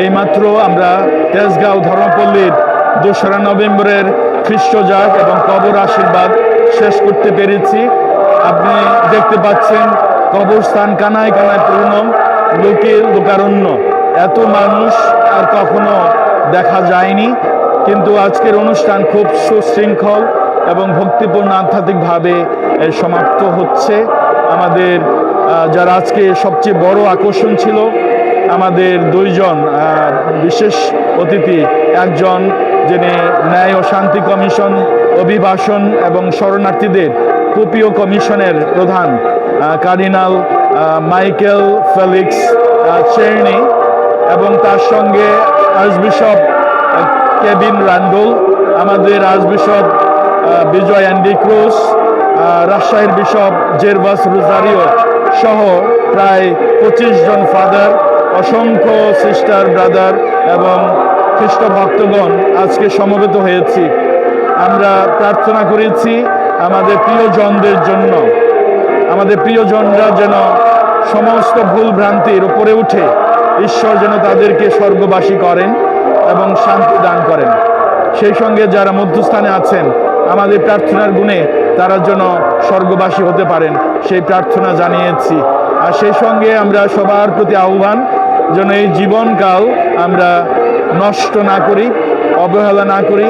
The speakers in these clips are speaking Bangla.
এইমাত্র আমরা তেজগাঁও ধর্মপল্লীর দোসরা নভেম্বরের খ্রিস্টজাগ এবং কবর আশীর্বাদ শেষ করতে পেরেছি। আপনি দেখতে পাচ্ছেন, কবরস্থান কানায় কানায় পূর্ণ লোকে লোকারণ্য। এত মানুষ আর কখনো দেখা যায়নি। কিন্তু আজকের অনুষ্ঠান খুব সুশৃঙ্খল এবং ভক্তিপূর্ণ আধ্যাত্মিকভাবে সমাপ্ত হচ্ছে। আমাদের যারা আজকে সবচেয়ে বড় আকর্ষণ ছিল আমাদের দুইজন বিশেষ অতিথি, একজন যিনি ন্যায় ও শান্তি কমিশন অভিবাসন এবং শরণার্থীদের কুপিও কমিশনের প্রধান কার্ডিনাল মাইকেল ফেলিক্স চের্নি এবং তার সঙ্গে আর্চবিশপ কেবিন রান্ডোল, আমাদের আর্চবিশপ বিজয় অ্যান্ডি ক্রুজ রাজশাহীর বিশপ জেরবাস রুজারিও সহ প্রায় পঁচিশ জন ফাদার অসংখ্য সিস্টার ব্রাদার এবং খ্রিস্ট ভক্তগণ আজকে সমবেত হয়েছি। আমরা প্রার্থনা করেছি আমাদের প্রিয়জনদের জন্য। আমাদের প্রিয়জনরা যেন সমস্ত ভুল ভ্রান্তির উপরে উঠে ঈশ্বর যেন তাদেরকে স্বর্গবাসী করেন এবং শান্তি দান করেন। সেই সঙ্গে যারা মধ্যস্থানে আছেন, আমাদের প্রার্থনার গুণে তারা যেন স্বর্গবাসী হতে পারেন, সেই প্রার্থনা জানিয়েছি। আর সেই সঙ্গে আমরা সবার প্রতি আহ্বান যেন এই জীবনকাল আমরা নষ্ট না করি, অবহেলা না করি,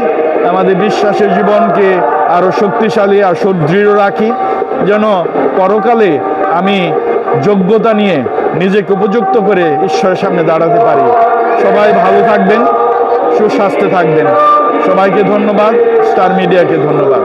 আমাদের বিশ্বাসের জীবনকে আরও শক্তিশালী আর সুদৃঢ় রাখি, যেন পরকালে আমি যোগ্যতা নিয়ে নিজেকে উপযুক্ত করে ঈশ্বরের সামনে দাঁড়াতে পারি। সবাই ভালো থাকবেন, সুস্বাস্থ্যে থাকবেন। সবাইকে ধন্যবাদ, স্টার মিডিয়াকে ধন্যবাদ।